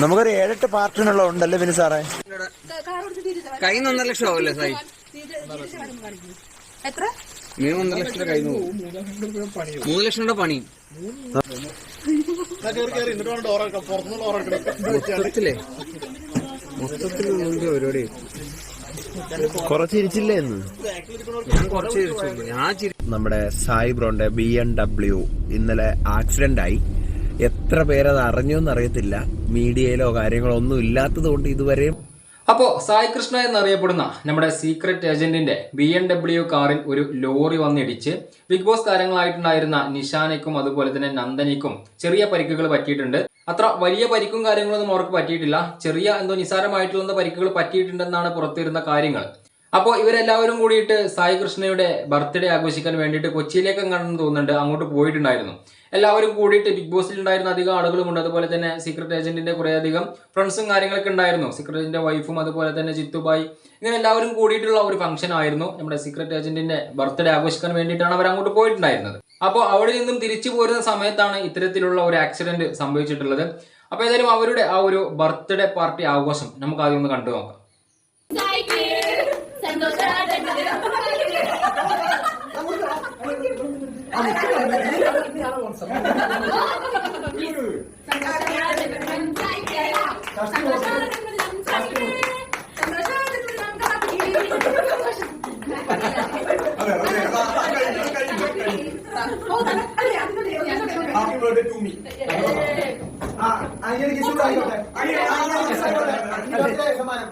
നമുക്കൊരു ഏഴെട്ട് പാർട്ടിനുള്ള ഉണ്ടല്ലേ പിന്നെ സാറേ? കൈ ഒന്നര ലക്ഷം ആവല്ലേ സായി? എത്ര? മിനിമം ഒന്നര ലക്ഷം കൈ മൂന്ന് ലക്ഷം രൂപ പണി മൊത്തത്തിലേ? മൊത്തത്തിൽ ഇതിന്റെ പരിപാടി കുറച്ചിരിച്ചില്ലേ എന്ന്? ഞാൻ കുറച്ച്. ഞാൻ നമ്മുടെ സായി ബ്രോന്റെ ബി എം ഡബ്ല്യു ഇന്നലെ ആക്സിഡന്റ് ആയി എത്ര പേരത് അറിഞ്ഞു എന്നറിയത്തില്ല മീഡിയയിലോ കാര്യങ്ങളോ ഒന്നും ഇല്ലാത്തത് കൊണ്ട് ഇതുവരെയും അപ്പോൾ സായി കൃഷ്ണ എന്നറിയപ്പെടുന്ന നമ്മുടെ സീക്രട്ട് ഏജന്റിന്റെ ബി എം ഡബ്ല്യു കാറിൽ ഒരു ലോറി വന്നിടിച്ച് ബിഗ് ബോസ് താരങ്ങളായിട്ടുണ്ടായിരുന്ന നിഷാനയ്ക്കും അതുപോലെ തന്നെ നന്ദനിക്കും ചെറിയ പരിക്കുകൾ പറ്റിയിട്ടുണ്ട്. അത്ര വലിയ പരിക്കും കാര്യങ്ങളൊന്നും അവർക്ക് പറ്റിയിട്ടില്ല. ചെറിയ എന്തോ നിസാരമായിട്ടുള്ള പരിക്കുകൾ പറ്റിയിട്ടുണ്ടെന്നാണ് പുറത്തുവരുന്ന കാര്യങ്ങൾ. അപ്പോൾ ഇവരെല്ലാവരും കൂടിയിട്ട് സായി കൃഷ്ണയുടെ ബർത്ത്ഡേ ആഘോഷിക്കാൻ വേണ്ടിയിട്ട് കൊച്ചിയിലേക്ക് എങ്ങാണെന്ന് തോന്നുന്നുണ്ട്. അങ്ങോട്ട് പോയിട്ടുണ്ടായിരുന്നു. എല്ലാവരും കൂടിയിട്ട് ബിഗ് ബോസിൽ ഉണ്ടായിരുന്ന അധികം ആളുകളുമുണ്ട് അതുപോലെ തന്നെ സീക്രട്ട് ഏജന്റിന്റെ കുറേ അധികം ഫ്രണ്ട്സും കാര്യങ്ങളൊക്കെ ഉണ്ടായിരുന്നു. സീക്രട്ട് ഏജന്റിന്റെ വൈഫും അതുപോലെ തന്നെ ജിത്തുബായി ഇങ്ങനെ എല്ലാവരും കൂടിയിട്ടുള്ള ഒരു ഫംഗ്ഷൻ ആയിരുന്നു നമ്മുടെ സീക്രട്ട് ഏജന്റിന്റെ ബർത്ത്ഡേ ആഘോഷിക്കാൻ വേണ്ടിയിട്ടാണ് അവർ അങ്ങോട്ട് പോയിട്ടുണ്ടായിരുന്നത്. അപ്പോൾ അവിടെ നിന്നും തിരിച്ചു പോരുന്ന സമയത്താണ് ഇത്തരത്തിലുള്ള ഒരു ആക്സിഡന്റ് സംഭവിച്ചിട്ടുള്ളത്. അപ്പോൾ ഏതായാലും അവരുടെ ആ ഒരു ബർത്ത്ഡേ പാർട്ടി ആഘോഷം നമുക്ക് ആദ്യം ഒന്ന് കണ്ടു നോക്കാം ബർത്ത്ഡേ ടു മീ ആ അങ്ങനെ കിസ് ആയിക്കോട്ടെ ഹാപ്പി ബർത്ത്ഡേ സമ്മാനം അത് ഹൗസ് വന്നിട്ടുണ്ടെങ്കിലും ആ ഓക്കെ ഇവിടെ അവിടെ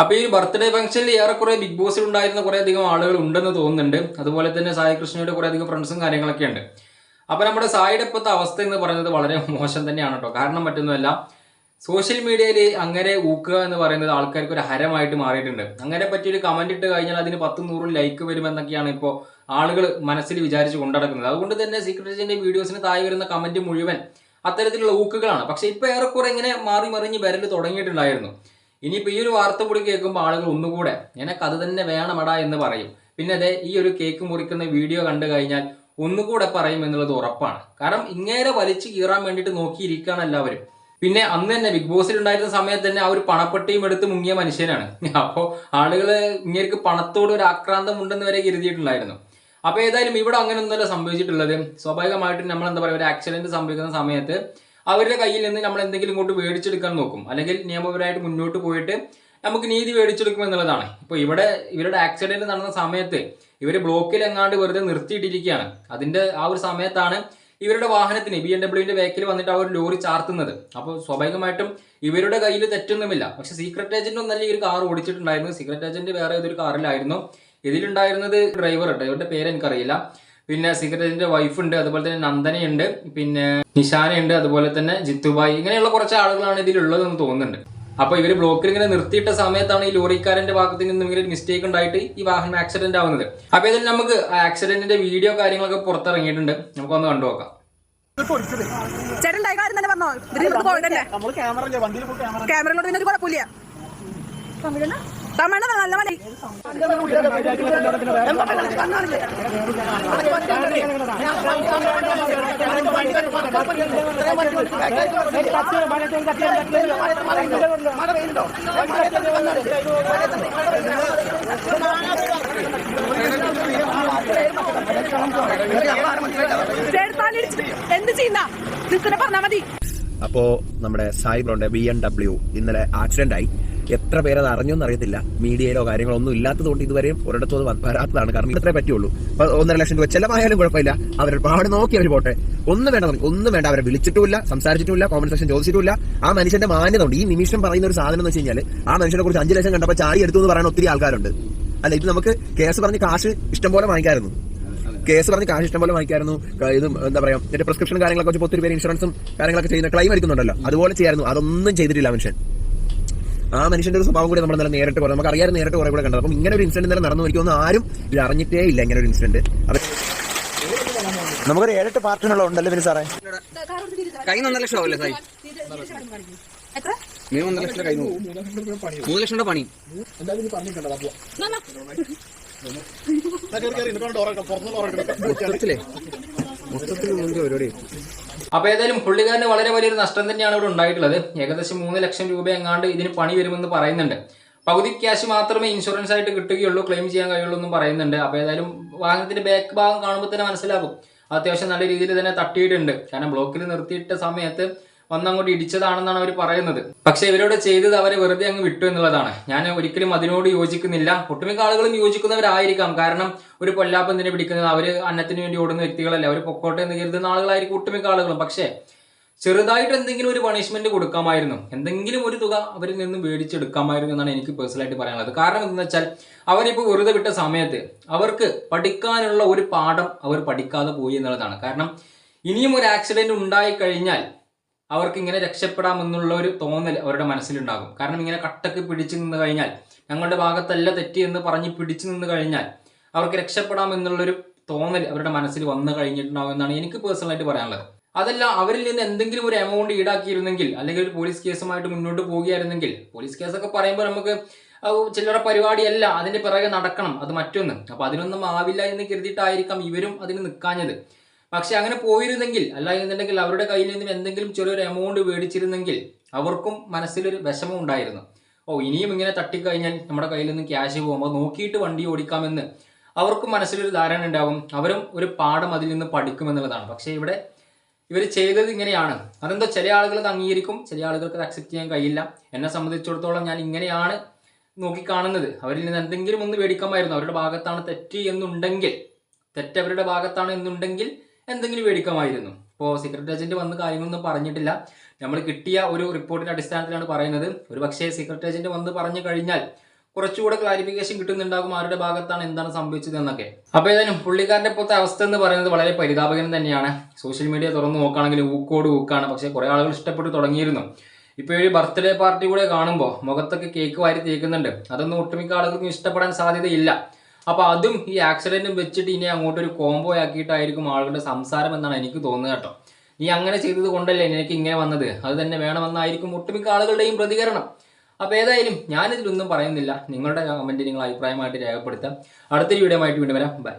അപ്പൊ ഈ ബർത്ത്ഡേ ഫംഗ്ഷനിൽ ഏറെക്കുറെ ബിഗ് ബോസിൽ ഉണ്ടായിരുന്ന കുറെ അധികം ആളുകൾ ഉണ്ടെന്ന് തോന്നുന്നുണ്ട്. അതുപോലെ തന്നെ സായി കൃഷ്ണയുടെ കുറെ അധികം ഫ്രണ്ട്സും കാര്യങ്ങളൊക്കെ ഉണ്ട്. അപ്പൊ നമ്മുടെ സായിയുടെ ഇപ്പോഴത്തെ അവസ്ഥ എന്ന് പറയുന്നത് വളരെ മോശം തന്നെയാണ് കേട്ടോ. കാരണം മറ്റൊന്നുമല്ല സോഷ്യൽ മീഡിയയിൽ അങ്ങനെ ഊക്കുക എന്ന് പറയുന്നത് ആൾക്കാർക്ക് ഒരു ഹരമായിട്ട് മാറിയിട്ടുണ്ട്. അങ്ങനെ പറ്റിയൊരു കമന്റ് ഇട്ട് കഴിഞ്ഞാൽ അതിന് പത്തും നൂറും ലൈക്ക് വരുമെന്നൊക്കെയാണ് ഇപ്പോൾ ആളുകൾ മനസ്സിൽ വിചാരിച്ച് കൊണ്ടടക്കുന്നത് അതുകൊണ്ട് തന്നെ സീക്രട്ട് വീഡിയോസിന് താഴെ വരുന്ന കമന്റ് മുഴുവൻ അത്തരത്തിലുള്ള ഊക്കുകളാണ്. പക്ഷെ ഇപ്പൊ ഏറെക്കുറെ ഇങ്ങനെ മാറി മറിഞ്ഞ് വരൽ തുടങ്ങിയിട്ടുണ്ടായിരുന്നു. ഇനിയിപ്പോൾ ഈ ഒരു വാർത്ത കൂടി കേൾക്കുമ്പോൾ ആളുകൾ ഒന്നുകൂടെ എനക്ക് അത് തന്നെ വേണമടാ എന്ന് പറയും. പിന്നെ അതെ ഈ ഒരു കേക്ക് മുറിക്കുന്ന വീഡിയോ കണ്ടു കഴിഞ്ഞാൽ ഒന്നുകൂടെ പറയും എന്നുള്ളത് ഉറപ്പാണ്. കാരണം ഇങ്ങേരെ വലിച്ചു കീറാൻ വേണ്ടിയിട്ട് നോക്കിയിരിക്കുകയാണ് എല്ലാവരും. പിന്നെ അന്ന് തന്നെ ബിഗ് ബോസിൽ ഉണ്ടായിരുന്ന സമയത്ത് തന്നെ ആ ഒരു പണപ്പെട്ടിയും എടുത്ത് മുങ്ങിയ മനുഷ്യനാണ്. അപ്പോൾ ആളുകൾ ഇങ്ങേർക്ക് പണത്തോട് ഒരു ആക്രാന്തം ഉണ്ടെന്ന് വരെ കരുതിയിട്ടുണ്ടായിരുന്നു. അപ്പൊ ഏതായാലും ഇവിടെ അങ്ങനെ ഒന്നുമല്ല സംഭവിച്ചിട്ടുള്ളത്. സ്വാഭാവികമായിട്ടും നമ്മൾ എന്താ പറയുക ഒരു ആക്സിഡന്റ് സംഭവിക്കുന്ന സമയത്ത് അവരുടെ കയ്യിൽ നിന്ന് നമ്മൾ എന്തെങ്കിലും ഇങ്ങോട്ട് മേടിച്ചെടുക്കാൻ നോക്കും. അല്ലെങ്കിൽ നിയമപരമായിട്ട് മുന്നോട്ട് പോയിട്ട് നമുക്ക് നീതി മേടിച്ചെടുക്കും എന്നുള്ളതാണ്. ഇപ്പോൾ ഇവിടെ ഇവരുടെ ആക്സിഡന്റ് നടന്ന സമയത്ത് ഇവർ ബ്ലോക്കിൽ എങ്ങാണ്ട് വെറുതെ നിർത്തിയിട്ടിരിക്കുകയാണ്. അതിന്റെ ആ ഒരു സമയത്താണ് ഇവരുടെ വാഹനത്തിന് ബി എം ഡബ്ല്യുവിന്റെ വേക്കിൽ വന്നിട്ട് ആ ഒരു ലോറി ചാർത്തുന്നത്. അപ്പോൾ സ്വാഭാവികമായിട്ടും ഇവരുടെ കയ്യിൽ തെറ്റൊന്നുമില്ല. പക്ഷെ സീക്രട്ട് ഏജന്റ് ഒന്നല്ല ഈ ഒരു കാർ ഓടിച്ചിട്ടുണ്ടായിരുന്നു സീക്രട്ട് ഏജന്റ് വേറെ ഏതൊരു കാറിലായിരുന്നു ഇതിലുണ്ടായിരുന്നത് ഡ്രൈവർ ഡ്രൈവറുടെ പേര് എനിക്കറിയില്ല. പിന്നെ സിഗരറ്റിന്റെ വൈഫുണ്ട് വൈഫ് ഉണ്ട് അതുപോലെ തന്നെ നന്ദനയുണ്ട് പിന്നെ നിഷാനയുണ്ട് അതുപോലെ തന്നെ ജിത്തുബായി ഇങ്ങനെയുള്ള കുറച്ച് ആളുകളാണ് ഇതിലുള്ളതെന്ന് തോന്നുന്നുണ്ട്. അപ്പൊ ഇവർ ബ്ലോക്കിൽ ഇങ്ങനെ നിർത്തിയിട്ട സമയത്താണ് ഈ ലോറിക്കാരന്റെ ഭാഗത്ത് നിന്നും ഇങ്ങനെ ഒരു മിസ്റ്റേക്ക് ഉണ്ടായിട്ട് ഈ വാഹനം ആക്സിഡന്റ് ആവുന്നത്. അപ്പൊ ഇതിൽ നമുക്ക് ആക്സിഡന്റിന്റെ വീഡിയോ കാര്യങ്ങളൊക്കെ പുറത്തിറങ്ങിയിട്ടുണ്ട്. നമുക്കൊന്ന് കണ്ടു നോക്കാം. ചേട്ടൻ കാര്യം തന്നെ പറഞ്ഞോ? ക്യാമറയിലോട്ട് പിന്നെ ഒരു കുഴപ്പമില്ല. എന്ത് ചെയ്യുന്ന? നിൽക്കുന്ന പറഞ്ഞാ മതി. അപ്പോ നമ്മുടെ സായി ബ്രോന്റെ ബി എം ഡബ്ല്യു ഇന്നലെ ആക്സിഡന്റ് ആയി. എത്ര പേരത് അറിഞ്ഞൊന്നും അറിയത്തില്ല. മീഡിയയിലോ കാര്യങ്ങളോ ഒന്നും ഇല്ലാത്തതുകൊണ്ട് ഇതുവരെയും ഒരിടത്തും വരാത്തതാണ് കാരണം ഇത്രേ പറ്റുള്ളൂ. അപ്പൊ ഒന്നര ലക്ഷം രൂപ ചെലവായാലും കുഴപ്പമില്ല. അവർ ഒരുപാട് നോക്കി അവർ പോട്ടെ. ഒന്നും വേണ്ട ഒന്നും വേണ്ട. അവരെ വിളിച്ചിട്ടുമില്ല സംസാരിച്ചിട്ടുമില്ല കോമ്പൻസേഷൻ ചോദിച്ചിട്ടില്ല ആ മനുഷ്യന്റെ മാന്യത ഉണ്ട് ഈ നിമിഷം പറയുന്ന ഒരു സാധനം എന്ന് വെച്ച് കഴിഞ്ഞാൽ ആ മനുഷ്യനെ കുറിച്ച് അഞ്ച് ലക്ഷം കണ്ടപ്പോൾ ചാടി എടുത്തു എന്ന് പറയുന്ന ഒത്തിരി ആൾക്കാരുണ്ട്. അല്ല ഇത് നമുക്ക് കേസ് പറഞ്ഞ് കാശ് ഇഷ്ടംപോലെ വാങ്ങിക്കായിരുന്നു. കേസ് പറഞ്ഞ് കാശ് ഇഷ്ടംപോലെ വാങ്ങിക്കായിരുന്നു. ഇത് എന്താ പറയാ മറ്റേ പ്രിസ്ക്രിപ്ഷൻ കാര്യങ്ങളൊക്കെ ഒത്തിരി പേര് ഇൻഷുറൻസും കാര്യങ്ങളൊക്കെ ചെയ്യുന്ന ക്ലെയിം എടുക്കുന്നുണ്ടല്ലോ അതുപോലെ ചെയ്യായിരുന്നു. അതൊന്നും ചെയ്തിട്ടില്ല മനുഷ്യൻ. ആ മനുഷ്യന്റെ ഒരു സ്വഭാവം കൂടി നമ്മൾ നേരെ നേരിട്ട് കുറേ നമുക്ക് അറിയാതെ നേരിട്ട് കുറേ കൂടെ കണ്ടത്. അപ്പം ഇങ്ങനെ ഒരു ഇൻസിഡന്റ് ഇന്നലെ നടന്നു എനിക്കൊന്നും ആരും ഇത് അറിഞ്ഞിട്ടേ ഇല്ല ഇങ്ങനെ ഒരു ഇൻസിഡന്റ് അത് നമുക്കൊരു ഏഴെട്ട് പാർട്ടിനുള്ള ഉണ്ടല്ലോ പിന്നെ സാറേ. കൈ ഒന്നര ലക്ഷം ആവില്ലേ സായി എത്ര? മിനിമം ഒന്നര ലക്ഷം കൈ മൂന്ന് ലക്ഷം രൂപ പണി. മൊത്തത്തിലേ? മൊത്തത്തിൽ മുമ്പ് പരിപാടി. അപ്പൊ ഏതായാലും പുള്ളിക്കാരന് വളരെ വലിയൊരു നഷ്ടം തന്നെയാണ് ഇവിടെ ഉണ്ടായിട്ടുള്ളത്. ഏകദേശം മൂന്ന് ലക്ഷം രൂപ എങ്ങാണ്ട് ഇതിന് പണി വരുമെന്ന് പറയുന്നുണ്ട്. പകുതി ക്യാഷ് മാത്രമേ ഇൻഷുറൻസ് ആയിട്ട് കിട്ടുകയുള്ളൂ ക്ലെയിം ചെയ്യാൻ കഴിയുള്ളൂ എന്നും പറയുന്നുണ്ട്. അപ്പൊ ഏതായാലും വാഹനത്തിന്റെ ബാക്ക് ഭാഗം കാണുമ്പോൾ തന്നെ മനസ്സിലാകും. അത്യാവശ്യം നല്ല രീതിയിൽ തന്നെ തട്ടിയിട്ടുണ്ട്. കാരണം ബ്ലോക്കിൽ നിർത്തിയിട്ട സമയത്ത് വന്നങ്ങോട്ട് ഇടിച്ചതാണെന്നാണ് അവർ പറയുന്നത്. പക്ഷെ ഇവരോട് ചെയ്തത് അവരെ വെറുതെ അങ്ങ് വിട്ടു എന്നുള്ളതാണ്. ഞാൻ ഒരിക്കലും അതിനോട് യോജിക്കുന്നില്ല. ഒട്ടുമിക്ക ആളുകളും യോജിക്കുന്നവരായിരിക്കാം. കാരണം ഒരു പൊല്ലാപ്പന്തിനെ പിടിക്കുന്നത്? അവർ അന്നത്തിന് വേണ്ടി ഓടുന്ന വ്യക്തികളല്ല. അവർ പൊക്കോട്ടെ എന്ന് കരുതുന്ന ആളുകളായിരിക്കും ഒട്ടുമിക്ക ആളുകളും. പക്ഷേ ചെറുതായിട്ട് എന്തെങ്കിലും ഒരു പണിഷ്മെന്റ് കൊടുക്കാമായിരുന്നു. എന്തെങ്കിലും ഒരു തുക അവരിൽ നിന്ന് മേടിച്ചെടുക്കാമായിരുന്നു എന്നാണ് എനിക്ക് പേഴ്സണലായിട്ട് പറയാനുള്ളത്. കാരണം എന്തെന്ന് വെച്ചാൽ അവരിപ്പോൾ വെറുതെ വിട്ട സമയത്ത് അവർക്ക് പഠിക്കാനുള്ള ഒരു പാഠം അവർ പഠിക്കാതെ പോയി എന്നുള്ളതാണ്. കാരണം ഇനിയും ഒരു ആക്സിഡന്റ് ഉണ്ടായി കഴിഞ്ഞാൽ അവർക്ക് ഇങ്ങനെ രക്ഷപ്പെടാമെന്നുള്ള ഒരു തോന്നൽ അവരുടെ മനസ്സിലുണ്ടാകും. കാരണം ഇങ്ങനെ കട്ടക്ക് പിടിച്ചു നിന്ന് കഴിഞ്ഞാൽ ഞങ്ങളുടെ ഭാഗത്തല്ല തെറ്റി എന്ന് പറഞ്ഞ് പിടിച്ചു നിന്ന് കഴിഞ്ഞാൽ അവർക്ക് രക്ഷപ്പെടാമെന്നുള്ളൊരു തോന്നൽ അവരുടെ മനസ്സിൽ വന്നു കഴിഞ്ഞിട്ടുണ്ടാവും എന്നാണ് എനിക്ക് പേഴ്സണലായിട്ട് പറയാനുള്ളത്. അതല്ല അവരിൽ നിന്ന് എന്തെങ്കിലും ഒരു എമൗണ്ട് ഈടാക്കിയിരുന്നെങ്കിൽ അല്ലെങ്കിൽ ഒരു പോലീസ് കേസുമായിട്ട് മുന്നോട്ട് പോവുകയായിരുന്നെങ്കിൽ പോലീസ് കേസൊക്കെ പറയുമ്പോൾ നമുക്ക് ചില്ലറ പരിപാടിയല്ല അതിന്റെ പിറകെ നടക്കണം അത് മറ്റൊന്ന്. അപ്പൊ അതിനൊന്നും ആവില്ല എന്ന് കരുതിയിട്ടായിരിക്കാം ഇവരും അതിന് നിൽക്കാഞ്ഞത്. പക്ഷെ അങ്ങനെ പോയിരുന്നെങ്കിൽ അല്ല എന്നുണ്ടെങ്കിൽ അവരുടെ കയ്യിൽ നിന്നും എന്തെങ്കിലും ചെറിയൊരു എമൗണ്ട് മേടിച്ചിരുന്നെങ്കിൽ അവർക്കും മനസ്സിലൊരു വിഷമം ഉണ്ടായിരുന്നു. ഓ ഇനിയും ഇങ്ങനെ തട്ടിക്കഴിഞ്ഞാൽ നമ്മുടെ കയ്യിൽ നിന്ന് ക്യാഷ് പോകുമ്പോൾ നോക്കിയിട്ട് വണ്ടി ഓടിക്കാമെന്ന് അവർക്കും മനസ്സിലൊരു ധാരണ ഉണ്ടാവും. അവരും ഒരു പാഠം അതിൽ നിന്ന് പഠിക്കുമെന്നുള്ളതാണ് പക്ഷേ ഇവിടെ ഇവർ ചെയ്തത് ഇങ്ങനെയാണ്. അതെന്തോ ചില ആളുകൾ അത് അംഗീകരിക്കും ചില ആളുകൾക്ക് അത് അക്സെപ്റ്റ് ചെയ്യാൻ കഴിയില്ല. എന്നെ സംബന്ധിച്ചിടത്തോളം ഞാൻ ഇങ്ങനെയാണ് നോക്കിക്കാണുന്നത്. അവരിൽ നിന്ന് എന്തെങ്കിലും ഒന്ന് മേടിക്കാമായിരുന്നു അവരുടെ ഭാഗത്താണ് തെറ്റ് എന്നുണ്ടെങ്കിൽ തെറ്റ് അവരുടെ ഭാഗത്താണ് എന്നുണ്ടെങ്കിൽ എന്തെങ്കിലും മേടിക്കാമായിരുന്നു ഇപ്പോൾ സീക്രട്ട് ഏജന്റ് വന്ന് കാര്യങ്ങളൊന്നും പറഞ്ഞിട്ടില്ല. നമ്മൾ കിട്ടിയ ഒരു റിപ്പോർട്ടിന്റെ അടിസ്ഥാനത്തിലാണ് പറയുന്നത്. ഒരു പക്ഷേ സീക്രട്ട് ഏജന്റ് വന്ന് പറഞ്ഞു കഴിഞ്ഞാൽ കുറച്ചുകൂടെ ക്ലാരിഫിക്കേഷൻ കിട്ടുന്നുണ്ടാകും ആരുടെ ഭാഗത്താണ് എന്താണ് സംഭവിച്ചത് എന്നൊക്കെ. അപ്പൊ ഏതായാലും പുള്ളിക്കാരന്റെ ഇപ്പോഴത്തെ അവസ്ഥ എന്ന് പറയുന്നത് വളരെ പരിതാപകരം തന്നെയാണ്. സോഷ്യൽ മീഡിയ തുറന്നു നോക്കുകയാണെങ്കിൽ ഊക്കോട് ഊക്കാണ്. പക്ഷെ കുറെ ആളുകൾ ഇഷ്ടപ്പെട്ട് തുടങ്ങിയിരുന്നു. ഇപ്പൊ ഒരു ബർത്ത്ഡേ പാർട്ടി കൂടെ കാണുമ്പോൾ മുഖത്തൊക്കെ കേക്ക് വാരി തേക്കുന്നുണ്ട്. അതൊന്നും ഒട്ടുമിക്ക ആളുകൾക്കും ഇഷ്ടപ്പെടാൻ സാധ്യതയില്ല. അപ്പൊ അതും ഈ ആക്സിഡന്റും വെച്ചിട്ട് ഇനി അങ്ങോട്ട് ഒരു കോംബോ ആക്കിയിട്ടായിരിക്കും ആളുകളുടെ സംസാരം എന്നാണ് എനിക്ക് തോന്നുന്നത് കേട്ടോ. നീ അങ്ങനെ ചെയ്തത് കൊണ്ടല്ലേ എനിക്ക് ഇങ്ങനെ വന്നത്? അത് തന്നെ വേണമെന്നായിരിക്കും ഒട്ടുമിക്ക ആളുകളുടെയും പ്രതികരണം. അപ്പൊ ഏതായാലും ഞാനിതിലൊന്നും പറയുന്നില്ല. നിങ്ങളുടെ കമന്റ് നിങ്ങൾ അഭിപ്രായമായിട്ട് രേഖപ്പെടുത്താം അടുത്തൊരു വീഡിയോ ആയിട്ട് വീണ്ടും വരാം. ബൈ